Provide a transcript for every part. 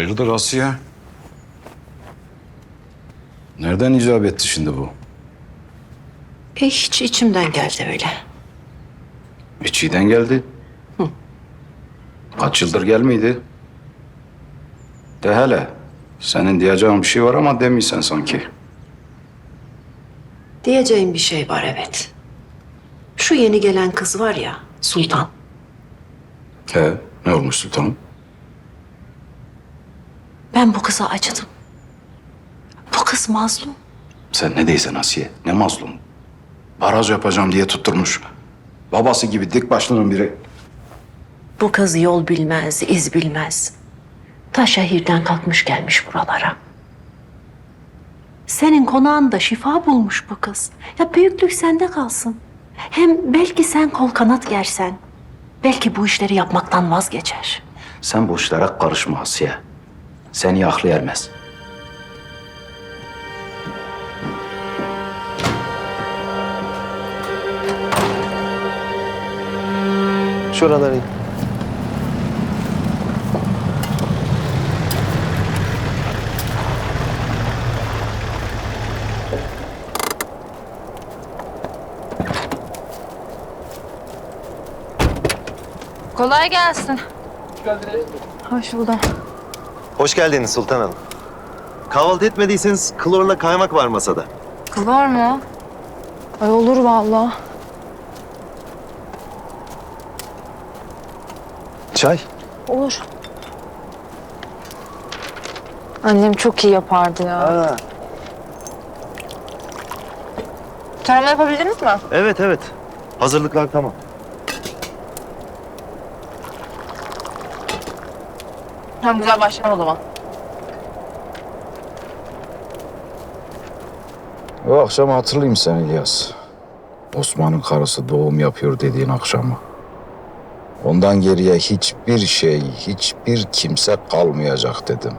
Hayırdır Asiye? Nereden icap etti şimdi bu? E hiç içimden geldi öyle. İçiden geldi. Kaç yıldır gelmeydi? De hele. Senin diyeceğin bir şey var ama demiysen sanki. Diyeceğim bir şey var evet. Şu yeni gelen kız var ya Sultan. He, ne olmuş sultanım? Ben bu kıza acıdım. Bu kız mazlum. Sen ne değilsen Asiye, ne mazlum. Baraj yapacağım diye tutturmuş. Babası gibi dik başlının biri. Bu kız yol bilmez, iz bilmez. Ta şehirden kalkmış gelmiş buralara. Senin konağında şifa bulmuş bu kız. Ya büyüklük sende kalsın. Hem belki sen kol kanat gersen, belki bu işleri yapmaktan vazgeçer. Sen bu işlere karışma Asiye. Seni aklı ermez. Şuraları in. Kolay gelsin. Hoş buldum. Hoş geldiniz Sultan Hanım. Kahvaltı etmediyseniz klorla kaymak var masada. Klor mu? Ay olur vallahi. Çay? Olur. Annem çok iyi yapardı ya. Aa. Tarama yapabildiniz mi? Evet evet. Hazırlıklar tamam. Tamam güzel başlayalım o zaman. O akşamı hatırlayayım sen İlyas. Osman'ın karısı doğum yapıyor dediğin akşamı. Ondan geriye hiçbir şey, hiçbir kimse kalmayacak dedim.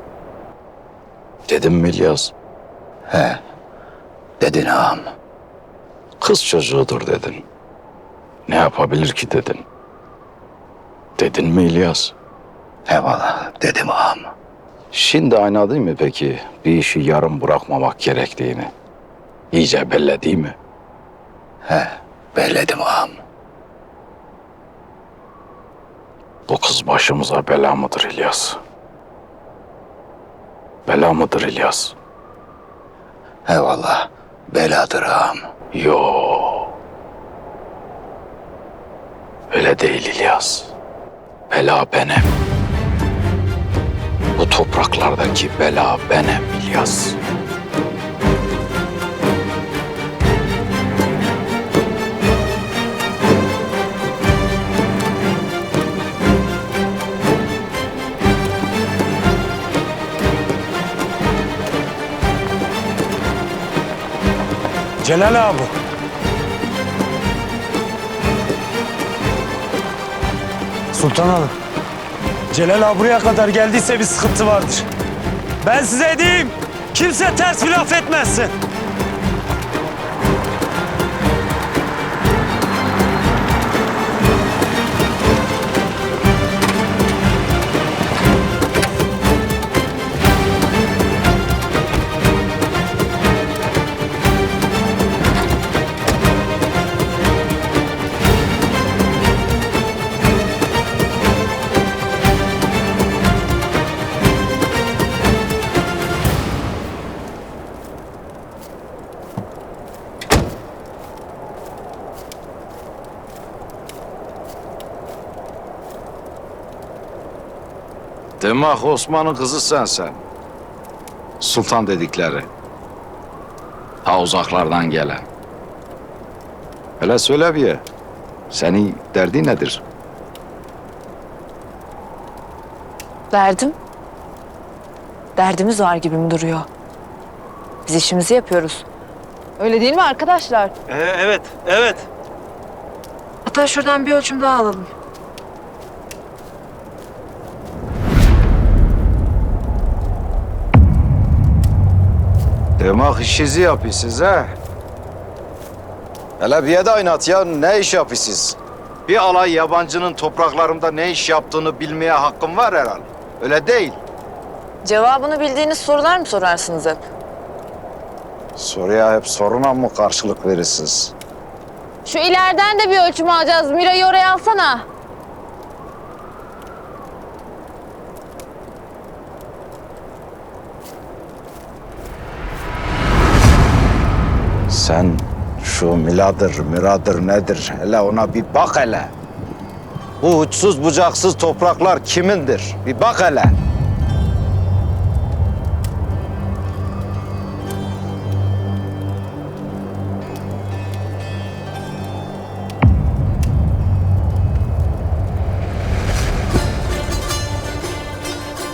Dedim mi İlyas? He, dedin ağam. Kız çocuğudur dedin. Ne yapabilir ki dedin. Dedin mi İlyas? Eyvallah, dedim ağam. Şimdi anladın mı peki bir işi yarım bırakmamak gerektiğini? İyice belli değil mi? He, belledim ağam. Bu kız başımıza bela mıdır İlyas? Bela mıdır İlyas? Eyvallah, beladır ağam. Yo. Öyle değil İlyas. Bela benim. Topraklardaki bela benim İlyas. Celal abi. Sultan Hanım. Celal abi buraya kadar geldiyse bir sıkıntı vardır. Ben size diyeyim. Kimse ters laf etmezsin. Demek Osman'ın kızı sensen. Sultan dedikleri. Ta uzaklardan gelen. Hele söyle bir. Senin derdi nedir? Derdim? Derdimiz var gibi mi duruyor? Biz işimizi yapıyoruz. Öyle değil mi arkadaşlar? Ee, evet, evet. Hatta şuradan bir ölçüm daha alalım. Demek işinizi yapıyorsunuz ha? Hele bir de oynat ya ne iş yapıyorsunuz? Bir alay yabancının topraklarımda ne iş yaptığını bilmeye hakkım var herhalde. Öyle değil. Cevabını bildiğiniz sorular mı sorarsınız hep? Soruya hep soruna mı karşılık verirsiniz? Şu ileriden de bir ölçüm alacağız. Mira'yı oraya alsana. Sen şu miladır, miradır nedir? Hele ona bir bak hele. Bu uçsuz bucaksız topraklar kimindir? Bir bak hele.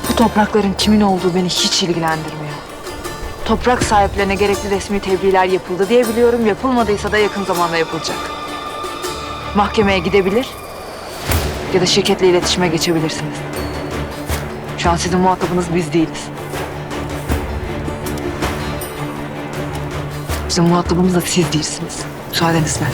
Bu toprakların kimin olduğu beni hiç ilgilendirmiyor. Toprak sahiplerine gerekli resmi tebliğler yapıldı diye biliyorum. Yapılmadıysa da yakın zamanda yapılacak. Mahkemeye gidebilir ya da şirketle iletişime geçebilirsiniz. Şu an sizin muhatabınız biz değiliz. Bizim muhatabımız da siz değilsiniz. Müsaadenizle.